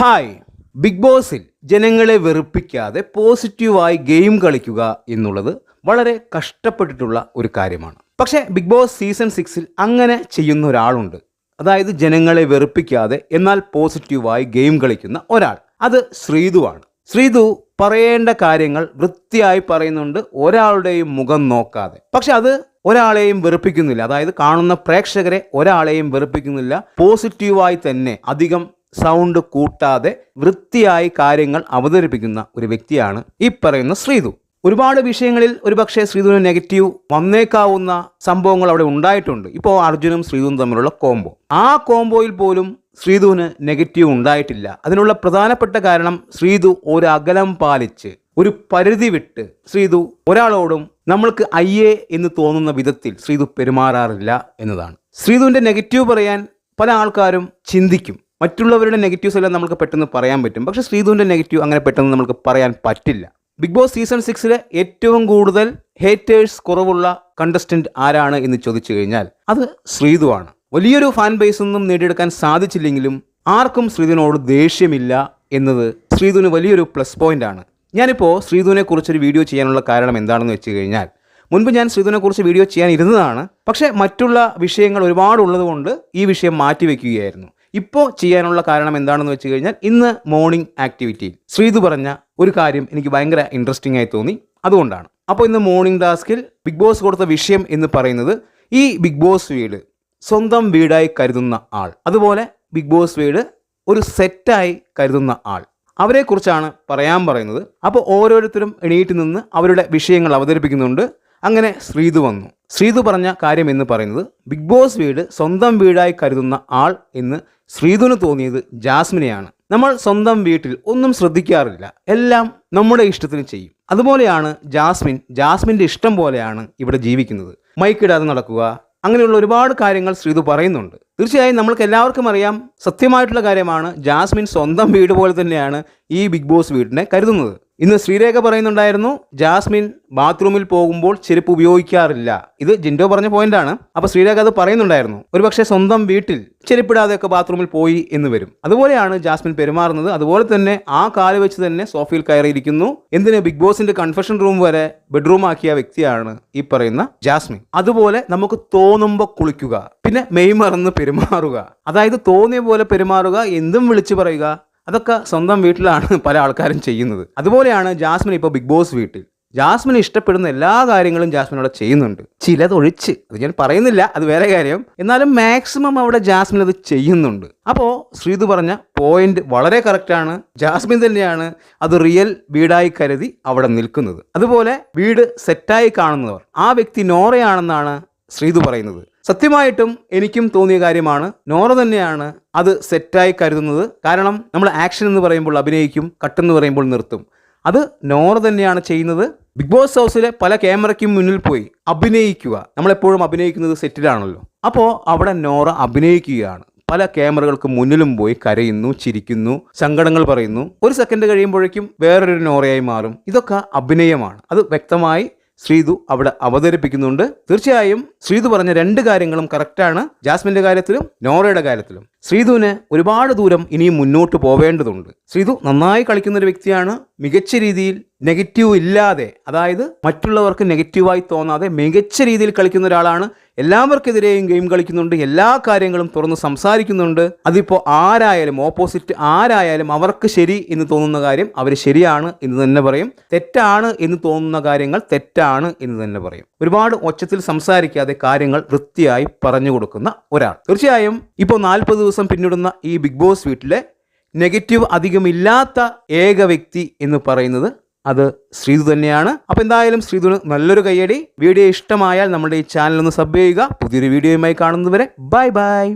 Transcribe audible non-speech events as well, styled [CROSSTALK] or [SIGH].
Hi. Big ബോസിൽ ജനങ്ങളെ വെറുപ്പിക്കാതെ പോസിറ്റീവായി ഗെയിം കളിക്കുക എന്നുള്ളത് വളരെ കഷ്ടപ്പെട്ടിട്ടുള്ള ഒരു കാര്യമാണ്. പക്ഷേ ബിഗ് ബോസ് സീസൺ സിക്സിൽ അങ്ങനെ ചെയ്യുന്ന ഒരാളുണ്ട്. അതായത് ജനങ്ങളെ വെറുപ്പിക്കാതെ എന്നാൽ പോസിറ്റീവായി ഗെയിം കളിക്കുന്ന ഒരാൾ. അത് ശ്രീതുവാണ് ശ്രീതു പറയേണ്ട കാര്യങ്ങൾ വൃത്തിയായി പറയുന്നുണ്ട്. ഒരാളുടെയും മുഖം നോക്കാതെ. പക്ഷെ അത് ഒരാളെയും വെറുപ്പിക്കുന്നില്ല. അതായത് കാണുന്ന പ്രേക്ഷകരെ ഒരാളെയും വെറുപ്പിക്കുന്നില്ല. പോസിറ്റീവായി തന്നെ അധികം സൗണ്ട് കൂട്ടാതെ വൃത്തിയായി കാര്യങ്ങൾ അവതരിപ്പിക്കുന്ന ഒരു വ്യക്തിയാണ് ഈ പറയുന്ന ശ്രീതു. ഒരുപാട് വിഷയങ്ങളിൽ ഒരുപക്ഷെ ശ്രീധുവിന് നെഗറ്റീവ് വന്നേക്കാവുന്ന സംഭവങ്ങൾ അവിടെ ഉണ്ടായിട്ടുണ്ട്. ഇപ്പോൾ അർജുനും ശ്രീധുവും തമ്മിലുള്ള കോംബോ. ആ കോംബോയിൽ പോലും ശ്രീധുവിന് നെഗറ്റീവ് ഉണ്ടായിട്ടില്ല. അതിനുള്ള പ്രധാനപ്പെട്ട കാരണം ശ്രീധു ഒരു അകലം പാലിച്ച് ഒരു പരിധി വിട്ട് ശ്രീധു ഒരാളോടും നമ്മൾക്ക് അയ്യേ എന്ന് തോന്നുന്ന വിധത്തിൽ ശ്രീധു പെരുമാറാറില്ല എന്നതാണ്. ശ്രീധുവിന്റെ നെഗറ്റീവ് പറയാൻ പല ആൾക്കാരും ചിന്തിക്കും. മറ്റുള്ളവരുടെ നെഗറ്റീവ്സ് എല്ലാം നമുക്ക് പെട്ടെന്ന് പറയാൻ പറ്റും. പക്ഷേ ശ്രീധുവിന്റെ നെഗറ്റീവ് അങ്ങനെ പെട്ടെന്ന് നമുക്ക് പറയാൻ പറ്റില്ല. ബിഗ് ബോസ് സീസൺ സിക്സിലെ ഏറ്റവും കൂടുതൽ ഹേറ്റേഴ്സ് കുറവുള്ള കണ്ടസ്റ്റന്റ് ആരാണ് എന്ന് ചോദിച്ചു കഴിഞ്ഞാൽ അത് ശ്രീധുവാണ് വലിയൊരു ഫാൻ ബേസ് ഒന്നും നേടിയെടുക്കാൻ സാധിച്ചില്ലെങ്കിലും ആർക്കും ശ്രീധുവിനോട് ദേഷ്യമില്ല എന്നത് ശ്രീധുവിന് വലിയൊരു പ്ലസ് പോയിന്റ് ആണ്. ഞാനിപ്പോൾ ശ്രീധുവിനെ കുറിച്ചൊരു വീഡിയോ ചെയ്യാനുള്ള കാരണം എന്താണെന്ന് വെച്ച് കഴിഞ്ഞാൽ മുൻപ് ഞാൻ ശ്രീധുവിനെക്കുറിച്ച് വീഡിയോ ചെയ്യാൻ ഇരുന്നതാണ്. പക്ഷേ മറ്റുള്ള വിഷയങ്ങൾ ഒരുപാട് ഉള്ളതുകൊണ്ട് ഈ വിഷയം മാറ്റിവെക്കുകയായിരുന്നു. ഇപ്പോൾ ചെയ്യാനുള്ള കാരണം എന്താണെന്ന് വെച്ച് കഴിഞ്ഞാൽ ഇന്ന് മോർണിംഗ് ആക്ടിവിറ്റി ശ്രീതു പറഞ്ഞ ഒരു കാര്യം എനിക്ക് ഭയങ്കര ഇൻട്രസ്റ്റിംഗ് ആയി തോന്നി. അതുകൊണ്ടാണ്. അപ്പോൾ ഇന്ന് മോർണിംഗ് ടാസ്കിൽ ബിഗ് ബോസ് കൊടുത്ത വിഷയം എന്ന് പറയുന്നത് ഈ ബിഗ് ബോസ് വീട് സ്വന്തം വീടായി കരുതുന്ന ആൾ. അതുപോലെ ബിഗ് ബോസ് വീട് ഒരു സെറ്റായി കരുതുന്ന ആൾ. അവരെക്കുറിച്ചാണ് പറയാൻ പറയുന്നത്. അപ്പോൾ ഓരോരുത്തരും എണീറ്റ് നിന്ന് അവരുടെ വിഷയങ്ങൾ അവതരിപ്പിക്കുന്നുണ്ട്. അങ്ങനെ ശ്രീതു വന്നു. ശ്രീതു പറഞ്ഞ കാര്യം എന്ന് പറയുന്നത് ബിഗ് ബോസ് വീട് സ്വന്തം വീടായി കരുതുന്ന ആൾ എന്ന് ശ്രീതുവിന് തോന്നിയത് ജാസ്മിനെയാണ്. നമ്മൾ സ്വന്തം വീട്ടിൽ ഒന്നും ശ്രദ്ധിക്കാറില്ല. എല്ലാം നമ്മുടെ ഇഷ്ടത്തിന് ചെയ്യും. അതുപോലെയാണ് ജാസ്മിൻ ജാസ്മിന്റെ ഇഷ്ടം പോലെയാണ് ഇവിടെ ജീവിക്കുന്നത്. മൈക്കിടാതെ നടക്കുക അങ്ങനെയുള്ള ഒരുപാട് കാര്യങ്ങൾ ശ്രീതു പറയുന്നുണ്ട്. തീർച്ചയായും നമ്മൾക്ക് എല്ലാവർക്കും അറിയാം സത്യമായിട്ടുള്ള കാര്യമാണ് ജാസ്മിൻ സ്വന്തം വീട് പോലെ തന്നെയാണ് ഈ ബിഗ് ബോസ് വീടിനെ കരുതുന്നത്. ഇന്ന് ശ്രീരേഖ പറയുന്നുണ്ടായിരുന്നു ജാസ്മിൻ ബാത്റൂമിൽ പോകുമ്പോൾ ചെരുപ്പ് ഉപയോഗിക്കാറില്ല. ഇത് ജിൻഡോ പറഞ്ഞ പോയിന്റാണ്. അപ്പൊ ശ്രീരേഖ അത് പറയുന്നുണ്ടായിരുന്നു ഒരുപക്ഷെ സ്വന്തം വീട്ടിൽ ചെരുപ്പിടാതെയൊക്കെ ബാത്റൂമിൽ പോയി എന്ന് വരും. അതുപോലെയാണ് ജാസ്മിൻ പെരുമാറുന്നത്. അതുപോലെ തന്നെ ആ കാൽ വെച്ച് തന്നെ സോഫയിൽ കയറിയിരിക്കുന്നു. എന്തിന്? ബിഗ് ബോസിന്റെ കൺഫെഷൻ റൂം വരെ ബെഡ്റൂം ആക്കിയ വ്യക്തിയാണ് ഈ പറയുന്ന ജാസ്മിൻ. അതുപോലെ നമുക്ക് തോന്നുമ്പോൾ കുളിക്കുക പിന്നെ മെയ് മറന്ന് പെരുമാറുക. അതായത് തോന്നിയ പോലെ പെരുമാറുക എന്തും വിളിച്ചു പറയുക അതൊക്കെ സ്വന്തം വീട്ടിലാണ് [LAUGHS] പല ആൾക്കാരും ചെയ്യുന്നത്. അതുപോലെയാണ് ജാസ്മിൻ ഇപ്പോൾ ബിഗ് ബോസ് വീട്ടിൽ. ജാസ്മിന് ഇഷ്ടപ്പെടുന്ന എല്ലാ കാര്യങ്ങളും ജാസ്മിൻ അവിടെ ചെയ്യുന്നുണ്ട്. ചിലതൊഴിച്ച് അത് ഞാൻ പറയുന്നില്ല അത് വേറെ കാര്യം. എന്നാലും മാക്സിമം അവിടെ ജാസ്മിൻ അത് ചെയ്യുന്നുണ്ട്. അപ്പോൾ ശ്രീതു പറഞ്ഞ പോയിന്റ് വളരെ കറക്റ്റാണ് ജാസ്മിൻ തന്നെയാണ് അത് റിയൽ വീടായി കരുതി അവിടെ നിൽക്കുന്നത്. അതുപോലെ വീട് സെറ്റായി കാണുന്നവർ. ആ വ്യക്തി നോറയാണെന്നാണ് ശ്രീതു പറയുന്നത്. സത്യമായിട്ടും എനിക്കും തോന്നിയ കാര്യമാണ്. നോറ തന്നെയാണ് അത് സെറ്റായി കരുതുന്നത്. കാരണം നമ്മൾ ആക്ഷൻ എന്ന് പറയുമ്പോൾ അഭിനയിക്കും കട്ടെന്ന് പറയുമ്പോൾ നിർത്തും. അത് നോറ തന്നെയാണ് ചെയ്യുന്നത്. ബിഗ് ബോസ് ഹൗസിലെ പല ക്യാമറയ്ക്കും മുന്നിൽ പോയി അഭിനയിക്കുക. നമ്മളെപ്പോഴും അഭിനയിക്കുന്നത് സെറ്റിലാണല്ലോ അപ്പോൾ അവിടെ നോറ അഭിനയിക്കുകയാണ്. പല ക്യാമറകൾക്ക് മുന്നിലും പോയി കരയുന്നു ചിരിക്കുന്നു സങ്കടങ്ങൾ പറയുന്നു. ഒരു സെക്കൻഡ് കഴിയുമ്പോഴേക്കും വേറൊരു നോറയായി മാറും. ഇതൊക്കെ അഭിനയമാണ്. അത് വ്യക്തമായി ശ്രീതു അവിടെ അവതരിപ്പിക്കുന്നുണ്ട്. തീർച്ചയായും ശ്രീതു പറഞ്ഞ രണ്ട് കാര്യങ്ങളും കറക്റ്റാണ് ജാസ്മിന്റെ കാര്യത്തിലും നോറയുടെ കാര്യത്തിലും. ശ്രീതുവിന് ഒരുപാട് ദൂരം ഇനിയും മുന്നോട്ട് പോവേണ്ടതുണ്ട്. ശ്രീതു നന്നായി കളിക്കുന്ന ഒരു വ്യക്തിയാണ്. മികച്ച രീതിയിൽ നെഗറ്റീവ് ഇല്ലാതെ അതായത് മറ്റുള്ളവർക്ക് നെഗറ്റീവായി തോന്നാതെ മികച്ച രീതിയിൽ കളിക്കുന്ന ഒരാളാണ്. എല്ലാവർക്കെതിരെയും ഗെയിം കളിക്കുന്നുണ്ട് എല്ലാ കാര്യങ്ങളും തുറന്ന് സംസാരിക്കുന്നുണ്ട്. അതിപ്പോൾ ആരായാലും ഓപ്പോസിറ്റ് ആരായാലും അവർക്ക് ശരി എന്ന് തോന്നുന്ന കാര്യം അവർ ശരിയാണ് എന്ന് തന്നെ പറയും. തെറ്റാണ് എന്ന് തോന്നുന്ന കാര്യങ്ങൾ തെറ്റാണ് എന്ന് തന്നെ പറയും. ഒരുപാട് ഒച്ചത്തിൽ സംസാരിക്കാതെ കാര്യങ്ങൾ വൃത്തിയായി പറഞ്ഞു കൊടുക്കുന്ന ഒരാൾ. തീർച്ചയായും ഇപ്പോൾ നാൽപ്പത് ദിവസം പിന്നിടുന്ന ഈ ബിഗ് ബോസ് വീട്ടിലെ നെഗറ്റീവ് അധികമില്ലാത്ത ഏക വ്യക്തി എന്ന് പറയുന്നത് അത് ശ്രീതു തന്നെയാണ്. അപ്പോൾ എന്തായാലും ശ്രീതുവിന് നല്ലൊരു കയ്യടി. വീഡിയോ ഇഷ്ടമായാൽ നമ്മുടെ ഈ ചാനൽ ഒന്ന് സബ് ചെയ്യുക. പുതിയൊരു വീഡിയോയുമായി കാണുന്നതുവരെ. Bye bye